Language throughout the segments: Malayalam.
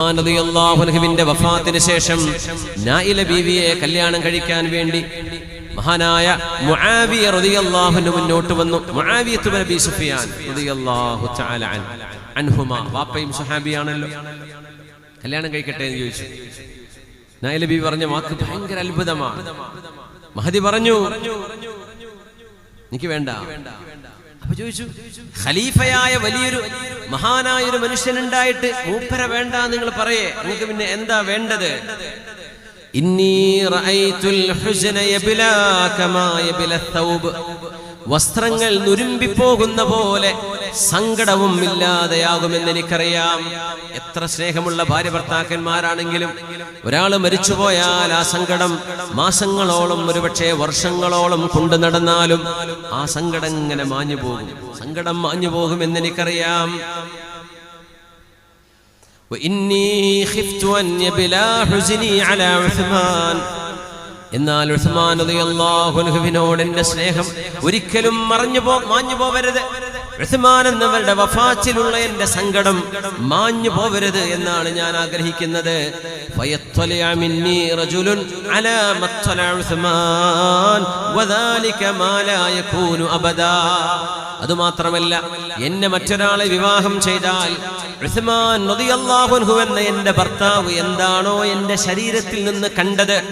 റളിയല്ലാഹുവിന്റെ വഫാത്തിന് ശേഷം നായില ബീവിയെ കല്യാണം കഴിക്കാൻ വേണ്ടി മഹാനായ മുആവിയ റളിയല്ലാഹുവിന് മുന്നോട്ട് വന്നു. മുആവിയത്ത് നബി സുഫിയാൻ റളിയല്ലാഹു തആല അൻ അൻഹുമ. വാപ്പയും സഹാബിയാണല്ലോ കല്യാണം കഴിക്കട്ടെ എന്ന് ചോദിച്ചു. നായില ബീവി പറഞ്ഞ വാക്ക് ഭയങ്കര അത്ഭുതമാണ്. മഹദി പറഞ്ഞു എനിക്ക് വേണ്ട. അപ്പൊ ചോദിച്ചു ഖലീഫയായ വലിയൊരു മഹാനായ ഒരു മനുഷ്യനുണ്ടായിട്ട് മൂപ്പര വേണ്ട നിങ്ങൾ പറയേ. നിങ്ങൾക്ക് പിന്നെ എന്താ വേണ്ടത്? വസ്ത്രങ്ങൾ നുരുമ്പിപ്പോകുന്ന പോലെ സങ്കടവും ഇല്ലാതെയാകുമെന്ന് എനിക്കറിയാം എത്ര സ്നേഹമുള്ള ഭാര്യ ഭർത്താക്കന്മാരാണെങ്കിലും ഒരാൾ മരിച്ചുപോയാൽ ആ സങ്കടം മാസങ്ങളോളം ഒരുപക്ഷെ വർഷങ്ങളോളം കൊണ്ടു നടന്നാലും ആ സങ്കടം ഇങ്ങനെ മാഞ്ഞു പോകും സങ്കടം മാഞ്ഞു പോകുമെന്ന് എനിക്കറിയാം وإني خفت أن يبلى حزني على عثمان എന്നാൽ ഉസ്മാൻ റളിയല്ലാഹുവിനോട് എന്റെ സ്നേഹം ഒരിക്കലും മറഞ്ഞു പോ മാഞ്ഞു പോവരുത് ഉസ്മാൻ എന്നവരുടെ വഫാത്തിലുള്ള എന്റെ സങ്കടം മാഞ്ഞു പോവരുത് എന്നാണ് ഞാൻ ആഗ്രഹിക്കുന്നത്. അതുമാത്രമല്ല എന്നെ മറ്റൊരാളെ വിവാഹം ചെയ്താൽ ഉസ്മാൻ റളിയല്ലാഹു എന്ന എന്റെ ഭർത്താവ് എന്താണോ എന്റെ ശരീരത്തിൽ നിന്ന് കണ്ടത്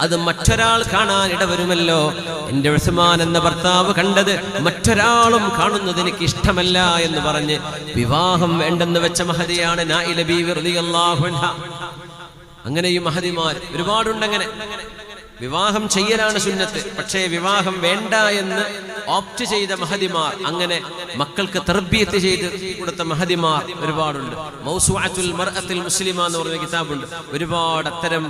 അത് മറ്റൊരാൾ കാണാൻ ഇടവരുമല്ലോ. എന്റെ ഉസ്മാൻ എന്ന ഭർത്താവ് കണ്ടത് മറ്റൊരാളും കാണുന്നത് എനിക്ക് ഇഷ്ടമല്ല എന്ന് പറഞ്ഞ് വിവാഹം വേണ്ടെന്ന് വെച്ച മഹതിയാണ് അങ്ങനെയും മഹതിമാർ ഒരുപാടുണ്ട് അങ്ങനെ വിവാഹം ചെയ്യലാണ് സുന്നത്ത്. പക്ഷേ വിവാഹം വേണ്ട എന്ന് ഓപ്റ്റ് ചെയ്ത മഹതിമാർ അങ്ങനെ മക്കൾക്ക് തർബീയത്ത് ചെയ്ത് കൊടുത്ത മഹതിമാർ ഒരുപാടുണ്ട്. മൗസുഅത്തുൽ മർഅത്തുൽ മുസ്ലിമ എന്ന് പറഞ്ഞ കിതാബുണ്ട്. ഒരുപാട് അത്തരം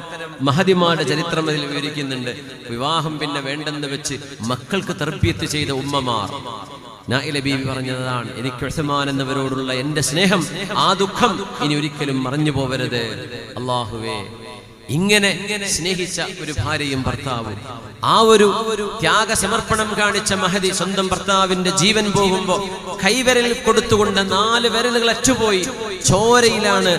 മഹതിമാരുടെ ചരിത്രം അതിൽ വിവരിക്കുന്നുണ്ട്. വിവാഹം പിന്നെ വേണ്ടെന്ന് വെച്ച് മക്കൾക്ക് തർബീയത്ത് ചെയ്ത ഉമ്മമാർ. നായില ബീവി പറഞ്ഞതാണ് എനിക്ക് ഉസ്മാൻ എന്നവരോടുള്ള എന്റെ സ്നേഹം ആ ദുഃഖം ഇനി ഒരിക്കലും മറഞ്ഞു പോവരുത്. അള്ളാഹുവേ ഇങ്ങനെ സ്നേഹിച്ച ഒരു ഭാര്യയും ഭർത്താവും ആ ഒരു ത്യാഗ സമർപ്പണം കാണിച്ച മഹതി സ്വന്തം ഭർത്താവിന്റെ ജീവൻ പോകുമ്പോ കൈവരൽ കൊടുത്തുകൊണ്ട് നാല് വിരലുകൾ അറ്റുപോയി ചോരയിലാണ്